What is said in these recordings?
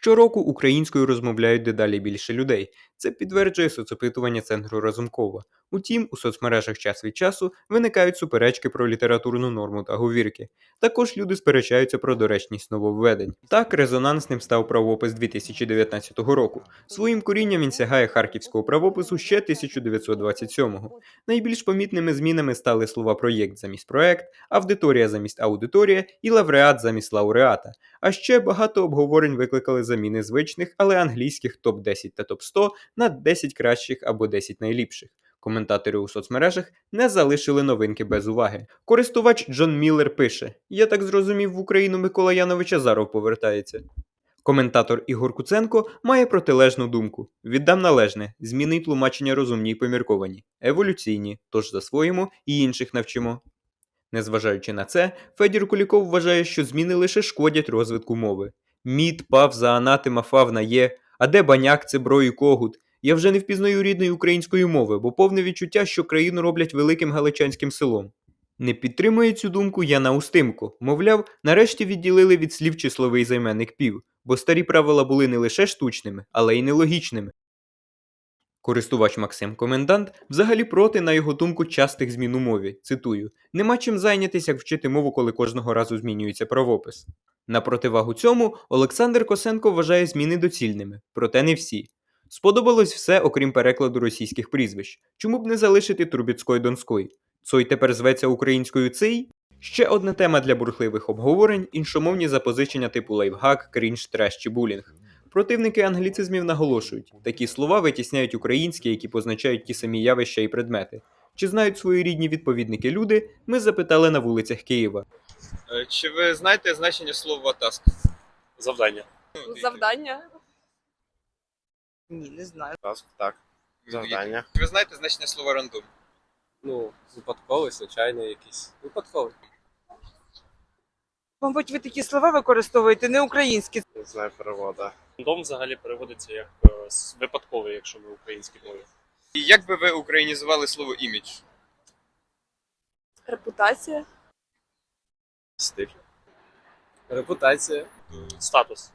Щороку українською розмовляють дедалі більше людей. Це підтверджує соцопитування центру Разумкова. Утім, у соцмережах час від часу виникають суперечки про літературну норму та говірки. Також люди сперечаються про доречність нововведень. Так, резонансним став правопис 2019 року. Своїм корінням він сягає харківського правопису ще 1927-го. Найбільш помітними змінами стали слова проєкт замість проект, аудиторія замість аудиторія і лауреат замість лауреата. А ще багато обговорень викликали заміни звичних, але англійських топ-10 та топ-100 на 10 кращих або 10 найліпших. Коментатори у соцмережах не залишили новинки без уваги. Користувач Джон Міллер пише: Я так зрозумів, в Україну Микола Янович Азаров повертається. Коментатор Ігор Куценко має протилежну думку: віддам належне, зміни й тлумачення розумні й помірковані, еволюційні, тож засвоїмо і інших навчимо. Незважаючи на це, Федір Куліков вважає, що зміни лише шкодять розвитку мови. Мід, павза, анатема, фавна є, а де баняк, цебро і когут. Я вже не впізнаю рідної української мови, бо повне відчуття, що країну роблять великим галичанським селом. Не підтримує цю думку Яна Устимко. Мовляв, нарешті відділили від слів числовий займенник пів, бо старі правила були не лише штучними, але й нелогічними. Користувач Максим Комендант взагалі проти, на його думку, частих змін у мові. Цитую: нема чим зайнятися, як вчити мову, коли кожного разу змінюється правопис. На противагу цьому Олександр Косенко вважає зміни доцільними, проте не всі. Сподобалось все, окрім перекладу російських прізвищ. Чому б не залишити Трубіцької Донської? Цой тепер зветься українською цей? Ще одна тема для бурхливих обговорень іншомовні запозичення типу лайфхак, крінж, треш чи булінг. Противники англіцизмів наголошують, такі слова витісняють українські, які позначають ті самі явища і предмети. Чи знають свої рідні відповідники люди? Ми запитали на вулицях Києва. Е, Чи ви знаєте значення слова таск? Завдання. Завдання. Ні, не знаю. Таск, так. Завдання. Чи ви знаєте значення слова рандом? Ну, випадковий, звичайний якийсь. Випадковий. Мабуть, ви такі слова використовуєте не українські. Не знаю перевода. Дом взагалі переводиться як е, випадковий, якщо ми в українській мові. І як би ви українізували слово імідж? Репутація. Стиль. Репутація. Статус.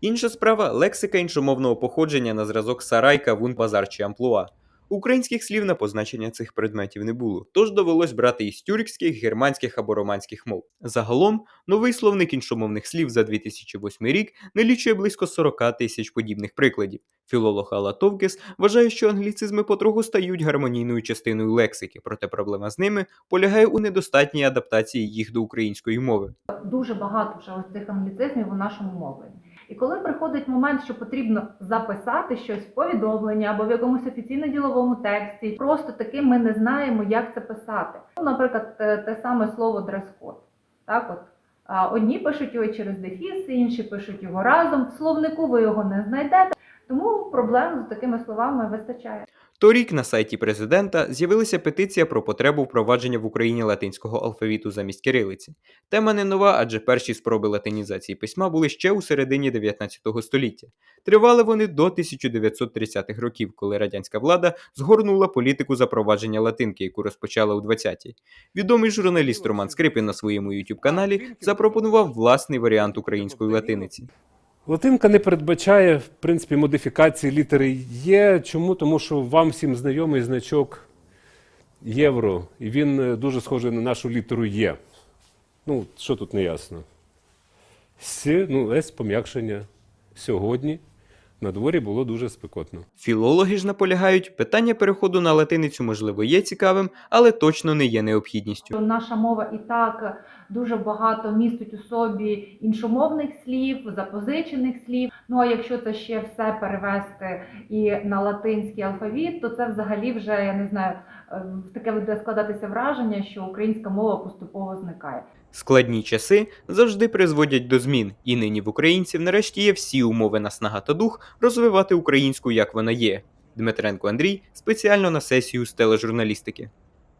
Інша справа лексика іншомовного походження на зразок сарайка, кавун, базар чи амплуа. Українських слів на позначення цих предметів не було, тож довелось брати із тюркських, германських або романських мов. Загалом, новий словник іншомовних слів за 2008 рік налічує близько 40 тисяч подібних прикладів. Філолог Алла Товкес вважає, що англіцизми потроху стають гармонійною частиною лексики, проте проблема з ними полягає у недостатній адаптації їх до української мови. дуже багато вже цих англіцизмів у нашому мовленні. І коли приходить момент, що потрібно записати щось в повідомленні або в якомусь офіційно-діловому тексті, просто таки ми не знаємо, як це писати. Ну, наприклад, те, саме слово дрес-код. Так, от одні пишуть його через дефіс, інші пишуть його разом. В словнику ви його не знайдете. Тому проблем з такими словами вистачає. Торік на сайті президента з'явилася петиція про потребу впровадження в Україні латинського алфавіту замість кирилиці. Тема не нова, адже перші спроби латинізації письма були ще у середині 19 століття. Тривали вони до 1930-х років, коли радянська влада згорнула політику запровадження латинки, яку розпочала у 20-ті. Відомий журналіст Роман Скрипін на своєму youtube каналі запропонував власний варіант української латиниці. Латинка не передбачає, в принципі, модифікації літери Є. Чому? Тому що вам всім знайомий значок євро, і він е, дуже схожий на нашу літеру Є. Ну, що тут не ясно? С, ну, С пом'якшення. Сьогодні на дворі було дуже спекотно. Філологи ж наполягають, питання переходу на латиницю, можливо, є цікавим, але точно не є необхідністю. наша мова і так дуже багато містить у собі іншомовних слів, запозичених слів. Ну а якщо це ще все перевести і на латинський алфавіт, то це взагалі вже я не знаю, е, таке буде складатися враження, що українська мова поступово зникає. Складні часи завжди призводять до змін, і нині в українців нарешті є всі умови наснага та дух розвивати українську як вона є. Дмитренко Андрій спеціально на сесію з тележурналістики.